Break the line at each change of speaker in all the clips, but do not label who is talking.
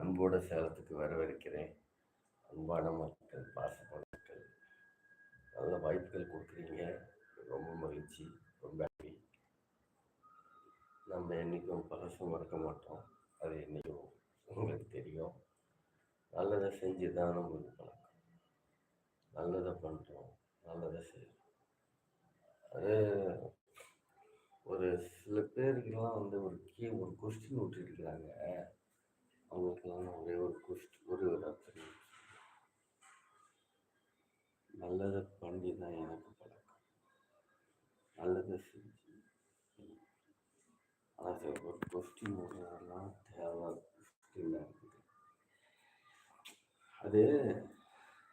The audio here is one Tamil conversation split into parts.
அன்போடு சேலத்துக்கு வரவேற்கிறேன். அன்பான மக்கள் பாசமான மக்கள். நல்ல வாய்ப்புகள் கொடுக்குறீங்க. ரொம்ப மகிழ்ச்சி ரொம்ப ஹாப்பி நம்ம என்றைக்கும் பழசும் மறக்க மாட்டோம். அது என்றைக்கும் உங்களுக்கு தெரியும். நல்லதை செஞ்சு தான் நம்மளுக்கு பழக்கம். நல்லதை பண்ணுறோம் நல்லதை செய்கிறோம் அது ஒரு சில பேருக்கெல்லாம் வந்து ஒரு கே ஒரு கொஸ்டின் விட்டுருக்குறாங்க. அவங்களுக்கெல்லாம் நான் ஒரே ஒரு குஷ்ட் ஒரு ஒரு அர்த்தம். நல்லதை பண்ணி தான் எனக்கு பழக்கம். நல்லதை செஞ்சு ஆனால் ஒரு கொஸ்டின் விடுறதெல்லாம் தேவை கொஸ்டினாக இருக்குது அது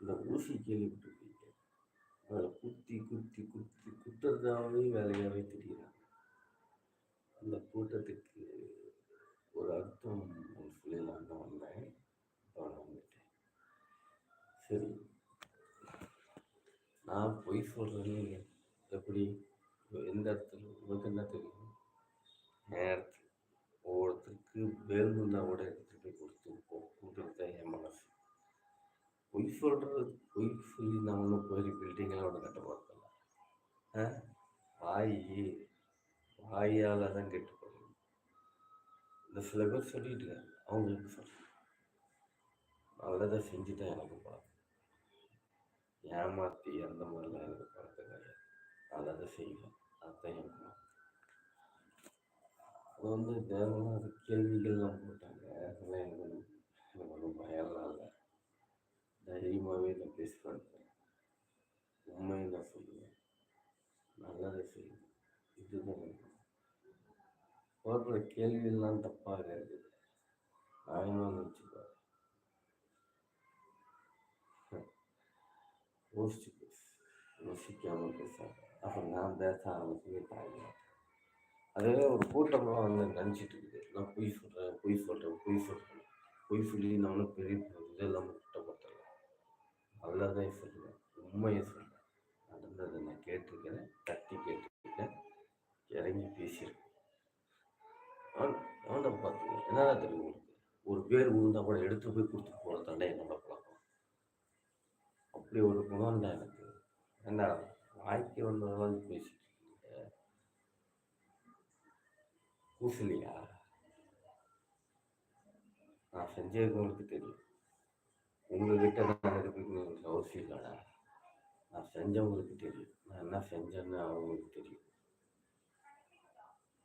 இந்த ஊசி கேள்விப்பட்டிருக்கீங்க. அதில் குத்தி குத்தி குத்தி குத்துறதாகவே வேலையாகவே தெரியுறாங்க அந்த கூட்டத்துக்கு ஒரு அர்த்தம் சொல்லலாம் நான் வந்தேன். இப்போ வந்துட்டேன். சரி. நான் பொய் சொல்கிறேன்னு எப்படி எந்த இடத்துல உங்களுக்கு என்ன தெரியும்? நேரத்தில் ஒவ்வொருத்தருக்கு வேணும்னா கூட எடுத்துகிட்டு போய் கொடுத்து கொடுக்குறது தான் என் மனசு. பொய் சொல்கிறது பொய் சொல்லி நான் ஒன்றும் போய் பில்டிங்கெல்லாம் ஒன்று கட்ட ஆ? வாய் வாயால் தான் கெட்டு போகணும் இந்த சில பேர் சொல்லிட்டு இருக்காங்க. அவங்களுக்கு சொல்கிறேன் நல்லதை செஞ்சு தான் எனக்கு பழக்கம் ஏமாற்றி அந்த மாதிரிலாம் எனக்கு பழக்கம் கிடையாது. நல்லதை செய்வேன். அதுதான் எனக்கு பழக்கம். அது வந்து தேவலாம் அது கேள்விகள்லாம் போட்டாங்க. அதெல்லாம் எனக்கு ஒன்றும் எனக்கு ஒன்றும் பயம்லாம் இல்லை. தைரியமாகவே நான் பேசுகிறேன் பண்ணுறேன் உண்மையை நான் சொல்லுவேன். நல்லதை செய்வேன். இதுதான் எனக்கு. போடுற கேள்வியெல்லாம் தப்பாக இருக்குது. நாயமாக நினச்சிப்பாரு யோசிச்சு யோசிக்காமல் பேசாத அப்புறம் நான் பேச ஆரம்பிச்சு தாங்க அதுவே ஒரு கூட்டமாக வந்து நினச்சிட்டு இருக்குது நான் பொய் சொல்கிறேன் பொய் சொல்கிறேன் பொய் சொல்கிறேன் பொய் சொல்லி நானும் பெரிய இதெல்லாம் குற்றப்படுத்தலை தான் சொல்லுவேன் உண்மையை சொல்கிறேன் நடந்ததை நான் கேட்டிருக்கிறேன் தட்டி கேட்டிருக்கேன் இறங்கி பேசியிருக்கேன் அவன் அவனை பார்த்துக்கோங்க என்னதான் தெரியும் உங்களுக்கு ஒரு பேர் விழுந்தா கூட எடுத்து போய் கொடுத்துட்டு போகிற தானே என்னோட பழக்கம். அப்படி ஒரு குணம் தான் எனக்கு. என்ன வாய்க்கு வந்ததெல்லாம் பேசிட்டு இருக்கீங்க கூசலியா நான் செஞ்சது உங்களுக்கு தெரியும். உங்ககிட்ட நான் இருக்கணும்னு அவசியம் இல்லைடா. நான் செஞ்சவங்களுக்கு தெரியும். நான் என்ன செஞ்சேன்னு அவங்களுக்கு தெரியும்.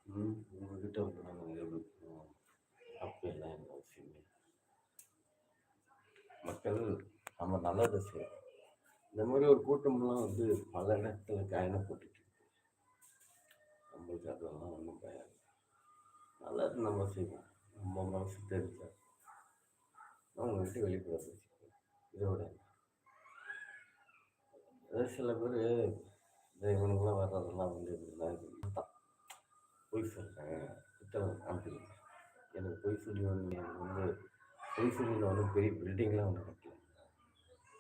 ம் உங்ககிட்ட வந்து நிரூபிக்கணும் அப்படியெல்லாம் எனக்கு. மக்கள் நம்ம நல்லதை செய்யணும் இந்த மாதிரி ஒரு கூட்டம்லாம் வந்து பல இடத்துல காயணப்பட்டுட்டு இருக்கு. நம்மளுக்கு அதெல்லாம் ஒன்றும் பயம் நல்லது நம்ம செய்வோம். நம்ம மனசு தெரிஞ்சா அவங்க விட்டு வெளிப்பட இதோட ஏதோ சில பேர் இந்த இவனுங்களாம் வர்றதெல்லாம் வந்து இப்படிலாம் தான் பொய் சொல்கிறேன் புத்தகம் அப்படி எனக்கு பொய் சொல்லி வந்து எனக்கு வந்து பொய் வந்து பெரிய பில்டிங்லாம் ஒன்று கட்டல.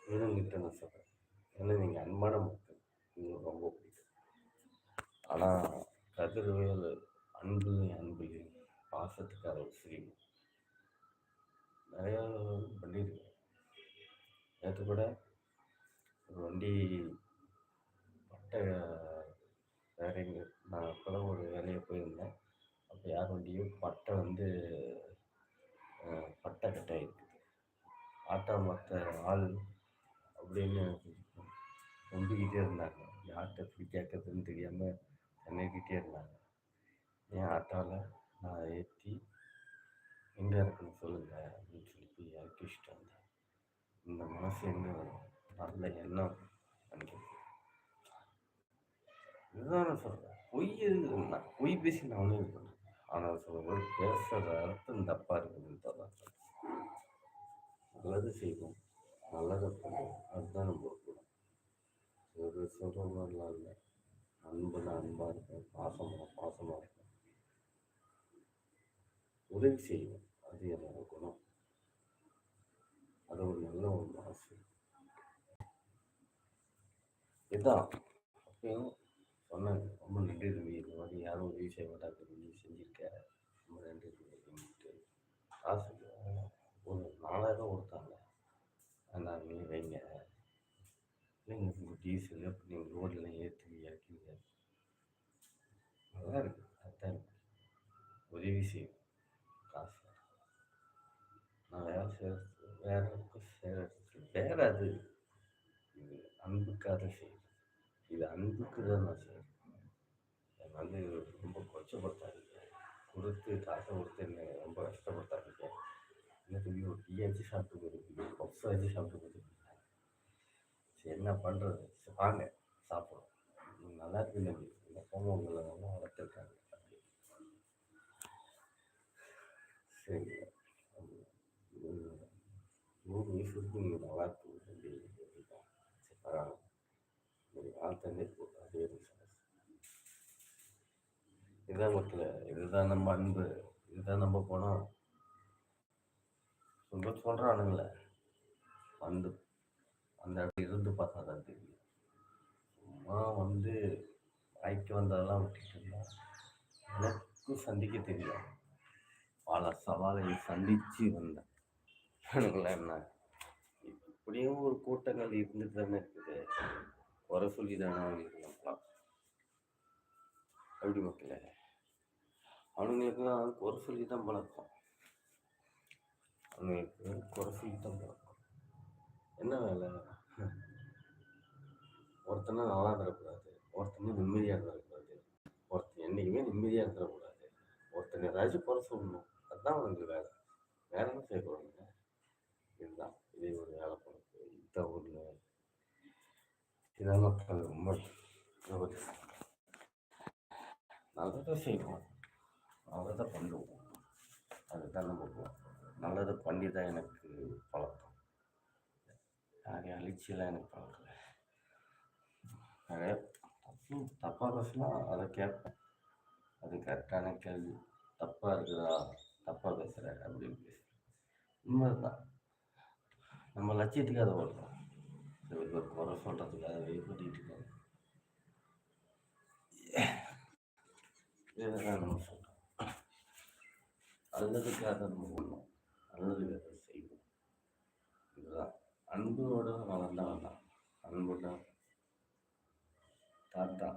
இவனுங்கிட்ட நான் சொல்கிறேன் ஏன்னா நீங்கள் அன்பான மக்கள். உங்களுக்கு ரொம்ப பிடிக்கும். ஆனால் கதிர்வேல் அன்பு அன்புலையும் பாசத்துக்கார ஒரு ஸ்ரீமன் நிறையா பண்ணியிருக்கேன் நேற்று கூட ஒரு வண்டி பட்டை வேற எங்கே நான் கூட ஒரு வேலையை போயிருந்தேன். அப்போ யார் வண்டியும் பட்டை வந்து பட்டை கட்டை. இருக்குது ஆட்டோ மற்ற ஆள் அப்படின்னு நம்பிக்கிட்டே இருந்தாங்க. யார்கிட்ட எப்படி கேட்கறதுன்னு தெரியாமல் நினைக்கிட்டே இருந்தாங்க. ஏன் ஆட்டாவில் நான் ஏற்றி எங்கே இருக்குன்னு சொல்லுங்கள் அப்படின்னு சொல்லி போய் இறக்கிச்சுட்டு வந்தேன். இந்த மனசு என்ன வரும்? நல்ல எண்ணம் நினைக்கிறேன் இதுதான் நான் சொல்கிறேன் பொய் இருக்கு- பொய் பேசி நான் ஒன்றும் இது ஆனால் சில பேசுகிற அர்த்தம் தப்பாக இருக்குதுன்னு தான் நல்லது செய்வோம். நல்லதை பண்ணுவோம். அதுதான் நம்ம குணம். ஒரு சொல்கிற மாதிரிலாம் இல்லை அன்புனா அன்பாக இருக்கும் பாசமாக பாசமாக இருக்கும் உதவி செய்வோம். அது என்னோட குணம். அது ஒரு நல்ல ஒரு ஆசை. இதுதான் அப்பயும் சொன்னாங்க ரொம்ப நன்றி தம்பி. இந்த மாதிரி யாரும் உதவி செய்ய மாட்டாங்க நீ செஞ்சுருக்க. ரொம்ப நன்றி தம்பி அப்படின்ட்டு. காசு வேண்டாம் நீ வைங்க. இல்லைங்க உங்கள் டீசல் அப்போ நீங்கள் ரோடில் ஏற்றி இறக்கிங்க. நல்லா இருக்கு. அதுதான் உதவி செய்யும் காசு. நான் வேலை செய்கிறது வேற பக்கம் செய்கிறது வேற அது. இது அன்புக்காக செய்யும் இது அன்புக்கு தான் நான் செய்வேன் வந்து ரொம்ப கொச்சப்படுத்தாதீங்க. கொடுத்து காசை கொடுத்து என்னை ரொம்ப கஷ்டப்படுத்தாதீங்க. என்ன சொல்லி ஒரு டீயாச்சும் சாப்பிட்டு போயிருப்பீங்க பப்ஸ் ஆச்சு சாப்பிட்டு போயிருப்பீங்க சரி என்ன பண்ணுறது வாங்க சாப்பிடும் நீங்க நல்லா இருக்கு நம்பி இந்த பொண்ணு உங்களை நல்லா வளர்த்துருக்காங்க. சரி. நூறு வயசு வரைக்கும் நீங்கள் நல்லா இருக்கு சரி பரவாயில்ல. நீங்கள் இதுதான் மக்கள் இதுதான் நம்ம அன்பு இதுதான் நம்ம பணம் சொல்ல சொல்கிறானுங்களே வந்து அந்த இடத்துல இருந்து பார்த்தா தான் தெரியும். சும்மா வந்து ஆய்க்கு வந்ததெல்லாம் விட்டுட்டு இருந்தா. எனக்கும் சந்திக்க தெரியும் பல சவாலை சந்தித்து வந்தேன். என்ன? இப்படியும் ஒரு கூட்டங்கள் இருந்துட்டு தானே இருக்குது. குறை சொல்லி தானே இருக்கலாம் அப்படி மக்களே? அவனுங்களுக்குலாம் குறை சொல்லி தான் பழக்கம். அவனுங்களுக்கு குறை சொல்லி தான் பழக்கம். என்ன வேலை? ஒருத்தனை நல்லா தரக்கூடாது ஒருத்தனை நிம்மதியாக இருந்துடக்கூடாது ஒருத்தன் என்றைக்குமே நிம்மதியாக இருந்துடக்கூடாது ஒருத்தனை ஏதாச்சும் குறை சொல்லணும். அதுதான் அவனுக்கு வேலை. வேற என்ன செய்ய இதுதான். இதே ஒரு வேலை பண்ணுறது இந்த ஊரில் இதெல்லாம் மக்கள் ரொம்ப ஒரு செய்யணும். செய்வோம் நல்லதை பண்ணுவோம். அதுதான் நம்ம நல்லது நல்லதை பண்ணி தான் எனக்கு பழக்கம். நிறைய அழிச்சியெல்லாம் எனக்கு பழக்கம் நிறைய தப்பு தப்பாக பேசினா அதை கேட்பேன். அது கரெக்டான கேள்வி. தப்பாக இருக்குதா? தப்பாக பேசுகிற அப்படின்னு பேசுகிறேன் உண்மை தான் நம்ம லட்சியத்துக்கு அதை ஓடுறோம். சில பேர் குறை சொல்கிறதுக்கு அதை வெயிட் பண்ணிட்டு இருக்காங்க இதுதான் நம்ம சொல்கிறோம் நல்லதுக்காக நம்ம பண்ணணும் நல்லதுக்காக செய்வோம். இதுதான். அன்போட வளர்ந்தவன் தான். அன்போட தாத்தா.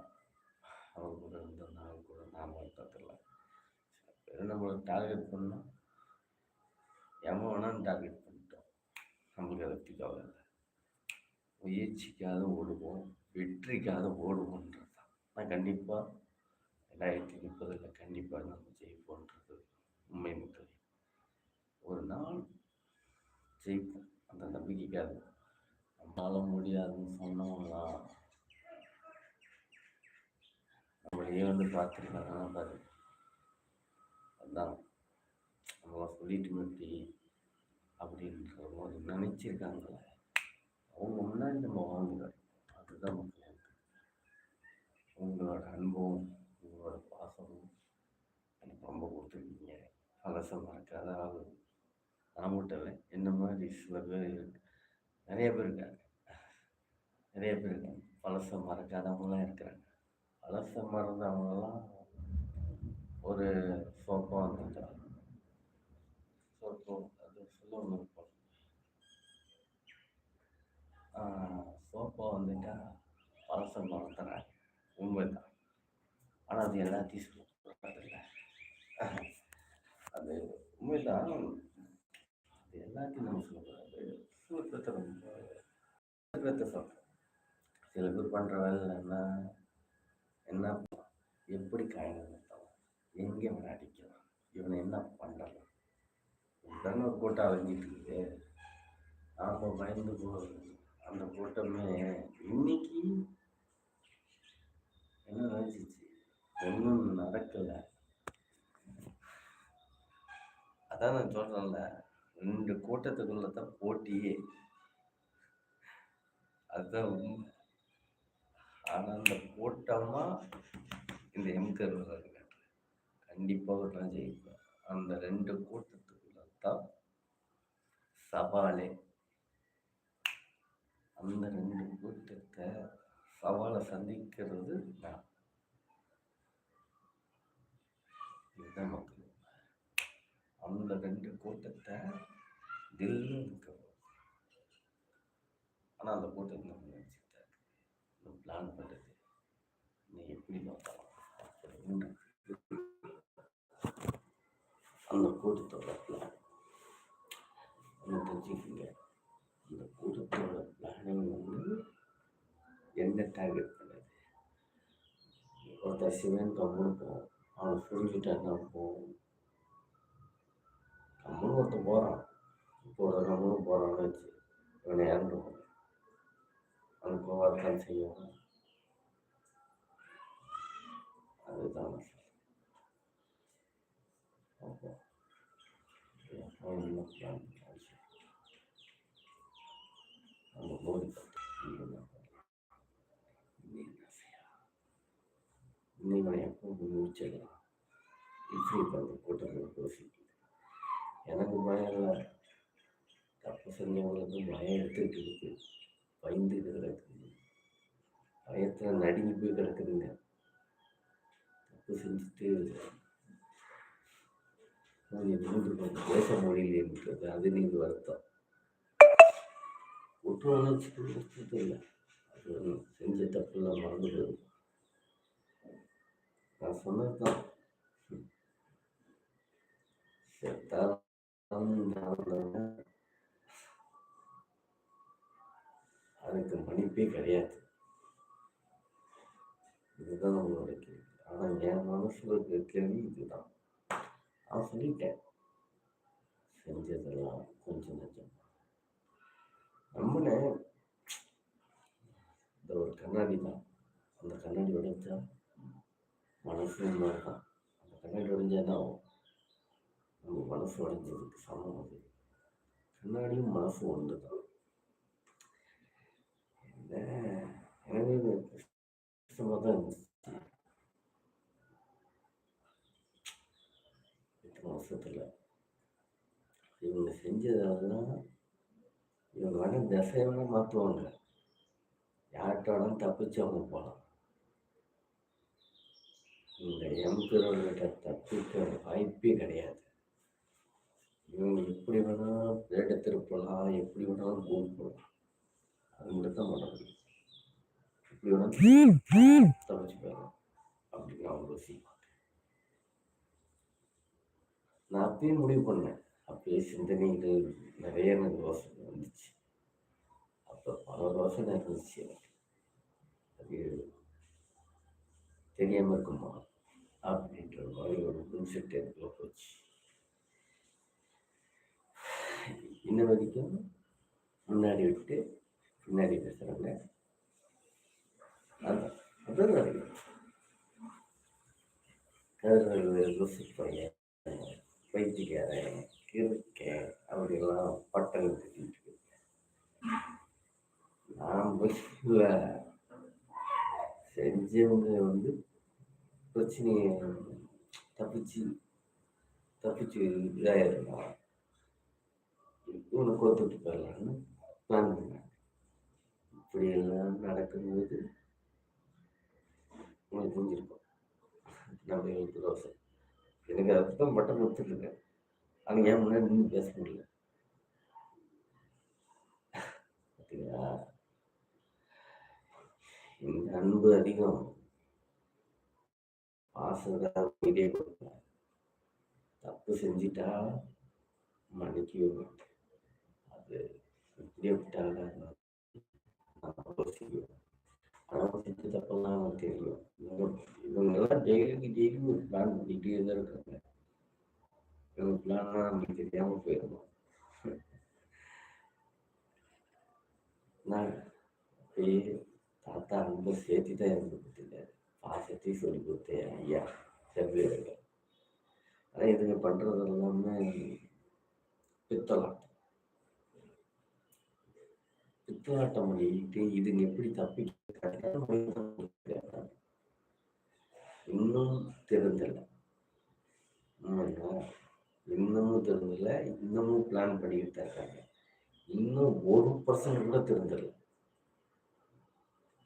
அவர் கூட இருந்த நான் கூட நாம் வளர்த்ததில்ல. நம்மளை டார்கெட் பண்ணோம் எவன் வேணாலும் டார்கெட் பண்ணிட்டோம். நம்மளுக்கு அதை பற்றி கவலை இல்லை. முயற்சிக்காக ஓடுவோம். வெற்றிக்காக ஓடுவோன்றது தான் நான் கண்டிப்பாக ரெண்டாயிரத்தி முப்பதில் கண்டிப்பாக நம்ம ஜெயிப்போன்ற உண்மை மக்கள். ஒரு நாள் ஜெயிப்போம். அந்த நம்பிக்கைக்காக. நம்மளால முடியாதுன்னு சொன்னவங்களா? நம்மளையே வந்து பார்த்துருக்காங்க பாரு. அதுதான் நம்ம சொல்லிட்டு மட்டி அப்படின்ற போது நினச்சிருக்காங்களே. அவங்க முன்னாடி நம்ம வாழ்ந்துக்கிறோம் அதுதான் மக்கள் உங்களோட அன்பும் உங்களோட பாசமும் எனக்கு ரொம்ப கொடுத்துருக்கீங்க அலசமாக மறக்காத நான் மட்டும் இல்லை என்ன மாதிரி சில பேர் இருக்கு. நிறைய பேர் இருக்காங்க. நிறைய பேர் இருக்காங்க. பழச மறக்காதவங்களாம் இருக்கிறாங்க. பழச மறந்தவங்களாம் ஒரு சோப்பா வந்துட்டா சோப்பம் அது சொல்லுவாங்க போல சோப்பா வந்துட்டா பழச மறந்துடுறாங்க உண்மைதான். ஆனால் அது எல்லாத்தையும் சொல்லுறதில்ல இல்லை உண்மைதான் அது எல்லாத்தையும் நம்ம சொல்லக்கூடாது சுருக்கத்தை ரொம்ப சுருக்கத்தை சொல்கிறேன் சில பேர் பண்ணுற வேலை என்ன என்ன எப்படி காயம் நிறுத்தலாம் எங்கே இவனை அடிக்கலாம் இவனை என்ன பண்ணலாம். உடனே ஒரு கூட்டம் அழிஞ்சிட்டு இருக்குது நாம் பயந்து போ அந்த கூட்டமே இன்னைக்கு என்ன நினச்சிச்சு? ஒன்றும் நடக்கலை. அதான் நான் சொல்கிறேன்ல ரெண்டு கூட்டத்துக்குள்ள தான் போட்டியே. அதுதான் உண்மை. ஆனால் அந்த கூட்டமா இந்த எம்கர் வர்றாங்க கண்டிப்பாக ஒரு நான் ஜெயிப்பேன் அந்த ரெண்டு கூட்டத்துக்குள்ள தான் சவாலே. அந்த ரெண்டு கூட்டத்தை சவாலை சந்திக்கிறது நான். இதுதான் மக்கள். அந்த ரெண்டு கூட்டத்தை தில்லு இருக்கிறோம் ஆனால் அந்த கூட்டம் நம்ம நினச்சிக்கிட்டாரு நம்ம பிளான் பண்ணுறது நீ எப்படி நோக்கலாம் அப்படின்னு அந்த கூட்டத்தோட பிளான் ஒன்று தெரிஞ்சுக்கிங்க அந்த கூட்டத்தோட பிளானிங் வந்து என்ன டார்கெட் பண்ணுது? ஒருத்தர் சிவன் கம்முன்னு போவோம். அவனை புரிஞ்சுட்டான்னா போவோம் நம்மளும் ஒருத்தன் போகிறான் இப்போ ஒரு நம்மளும் போகிறான்னு வச்சு இவனை இறந்துருவான் அவனுக்கு போவாதான் செய்யும் அதுதான். நான் அப்போ போதி நான் எப்போ முடிச்சிடலாம் இப்படி பண்ண கூட்டத்தில் பேசிட்டு எனக்கு பயம் இல்லை தப்பு பயம் எடுத்துக்கிட்டு இருக்கு பயந்து கிடக்குது பயத்தில் நடுங்கி போய் கிடக்குதுங்க. தப்பு செஞ்சுட்டு அது மூன்று பேச மொழியில் முடியலன்றது அது நீங்கள் வருத்தம். குற்ற இல்லை அது செஞ்ச தப்புலாம் மறந்து நான் சொன்னது தான் செத்தாலும் அதுக்கு மன்னிப்பே கிடையாது. இதுதான் நம்மளோட கேள்வி. ஆனால் என் மனசில் இருக்கிற கேள்வி இதுதான். நான் சொல்லிட்டேன். செஞ்சதெல்லாம் கொஞ்சம் நஞ்சம். நம்பினேன் இந்த ஒரு கண்ணாடி தான். அந்த கண்ணாடி உடைஞ்சா மனசு மாதிரி தான் அந்த கண்ணாடி உடைஞ்சா தான் நம்ம மனசு உடைஞ்சதுக்கு சமம் அது. கண்ணாடியும் மனசும் ஒன்று தான் என்ன எனவே இது கஷ்டமாக தான் எட்டு இவங்க செஞ்சதெல்லாம் இவங்க வேணா திசை வேணா மாற்றுவாங்க யார்கிட்ட வேணாலும் தப்பிச்சு அவங்க போகலாம் இந்த எம்பிரோட தப்பிக்க வாய்ப்பே கிடையாது. இவங்க எப்படி வேணாலும் பேட்டை திருப்பலாம் எப்படி வேணாலும் கோல் போடலாம். அது மட்டும் தான் பண்ண முடியும். எப்படி வேணாலும் அப்படின்னு அவங்க நான் அப்பயும் முடிவு பண்ணேன். அப்பயே சிந்தனைகள் நிறைய எனக்கு யோசனை வந்துச்சு. அப்போ பல யோசனை இருந்துச்சு எனக்கு. அது தெரியாமல் இருக்குமா? அப்படின்ற மாதிரி ஒரு மின்செட் எனக்குள்ள போச்சு. இன்ன வரைக்கும் முன்னாடி விட்டு பின்னாடி பேசுகிறாங்க அதான் அதான் பைத்தியக்காரன் கிறுக்கன் அப்படிலாம் பட்டம் கட்டிட்டு நான் பஸ்ல செஞ்சவங்க வந்து பிரச்சனையை தப்பிச்சு தப்பிச்சு இதாயிடலாம் இவனை கோத்துட்டு போயிடலான்னு பிளான் பண்ணேன். இப்படியெல்லாம் நடக்கும்போது உங்களுக்கு புரிஞ்சிருக்கும் நம்ம எழுத்து தோசை. எனக்கு அதுக்கு தான் பட்டம் கொடுத்துட்ருக்கேன் ஆனால் ஏன் முன்னாடி நின்று பேச முடியல. பார்த்தீங்களா இந்த அன்பு அதிகம். பாசம் இதே கொடுப்பேன் தப்பு செஞ்சிட்டா மன்னிக்கவே மாட்டேன் அது இப்படியே விட்டாங்க நான் யோசிக்குவேன் ஆனால் செஞ்ச தப்பெல்லாம் எனக்கு தெரியும் இவங்க இவங்கெல்லாம் டெய்லிக்கு டெய்லியும் ஒரு பிளான் பண்ணிக்கிட்டே தான் இருக்காங்க இவங்க பிளான்லாம் நம்மளுக்கு தெரியாமல் போயிடணும் நான் அப்படியே தாத்தா ரொம்ப சேர்த்து தான் எனக்கு கொடுத்துருக்காரு பாசத்தையும் சொல்லி கொடுத்தேன் ஐயா செவ்வேருங்க ஆனால் இதுங்க பண்ணுறது எல்லாமே பித்தலாட்டம். பித்தலாட்டம் பண்ணிக்கிட்டு இதுங்க எப்படி தப்பிக்க இன்னும் தெரிஞ்சல இன்னமும் தெரிஞ்சல இன்னமும் பிளான் பண்ணிக்கிட்டு இருக்காங்க. இன்னும் ஒரு பர்சன்ட் கூட தெரிஞ்சல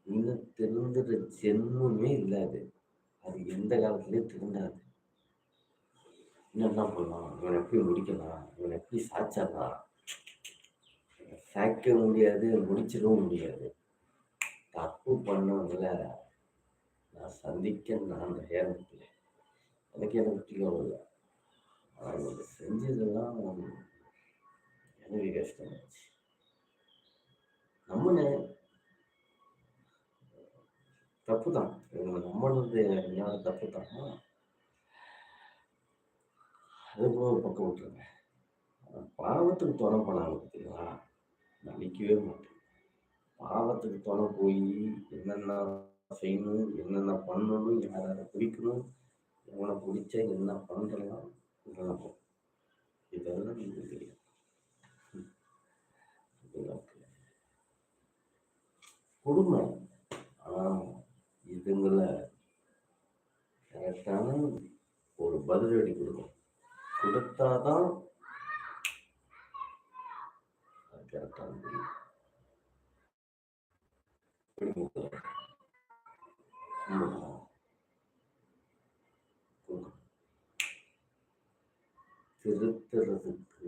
இன்னும் தெரிந்துற ஜென்மமே இல்லாது அது. எந்த காலத்துலயும் திருந்தாது இன்னும் என்ன பண்ணலாம்? இவனை எப்படி முடிக்கலாம்? இவனை எப்படி சாச்சிடலாம் சாய்க்க முடியாது முடிச்சிடவும் முடியாது. தப்பு பண்ணவங்கள நான் சந்திக்க நான் நேரத்தில். எனக்கு எனக்கு பற்றியும் இல்லை ஆனால் இவங்க செஞ்சதெல்லாம் எனக்கு கஷ்டமாச்சு. நம்மளே தப்பு தான் இவங்க நம்மளது என்னோட தப்பு தான் அது போக பக்கம் விட்டுருங்க. பாவத்துக்கு துணை பண்ணாங்க பார்த்தீங்களா நினைக்கவே மாட்டேன். பாவத்துக்கு தொலை போய் என்னென்ன செய்யணும் என்னென்ன பண்ணணும் யார் யாரை பிடிக்கணும் எவனை பிடிச்ச என்ன பண்ணலாம் இதெல்லாம் இதெல்லாம் நீங்கள் தெரியும் கொடுமை. ஆனால் இதுங்களை கரெக்டான ஒரு பதிலடி கொடுக்கும் கொடுத்தாதான் அது கரெக்டான முடியும். திருத்துறதுக்கு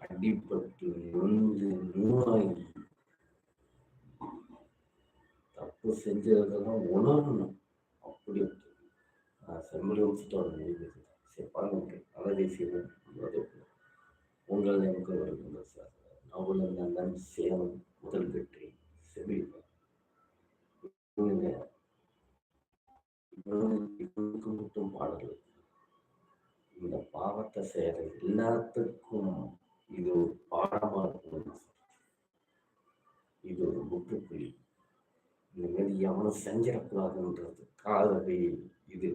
அடிப்பட்டு நொந்து நூலாகி தப்பு செஞ்சதெல்லாம் உணரணும் அப்படி செம்மொழி வச்சுட்டோட முடிவு சரி பாருங்க அழகை செய்வோம் உங்கள் எனக்கு வருகிறது சார். அவ்வளவு நல்ல சேலம் முதல் வெற்றி. செவி இவங்க மட்டும் பாடல். இந்த பாவத்தை செய்யற எல்லாத்துக்கும் இது ஒரு பாடமா இருக்கும் இது ஒரு முற்றுப்புள்ளி. இந்த மாதிரி எவனும் செஞ்சிடக்கூடாதுன்றதுக்காகவே இது.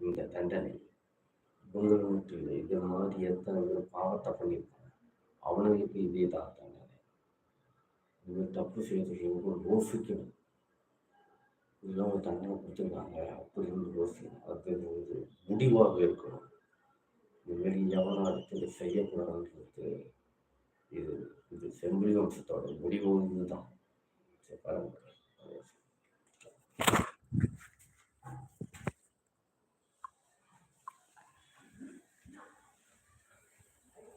இந்த தண்டனை. இவங்களுக்கு இல்லை இது மாதிரி எத்தனை பேர் பாவத்தை பண்ணியிருக்காங்க? அவனுங்களுக்கு இதே தான் தண்டனை இது தப்பு செய்யறதுக்கு எவ்வளோ யோசிக்கணும். இதெல்லாம் ஒரு தண்டனை கொடுத்துருக்காங்க. அப்படின்னு யோசிக்கணும். அது ஒரு முடிவாக இருக்கணும். இதுமாரி மாதிரி எவனும் அடுத்தது செய்யக்கூடாதுன்றது இது இது செம்பிலி வம்சத்தோட முடிவு இதுதான். சரி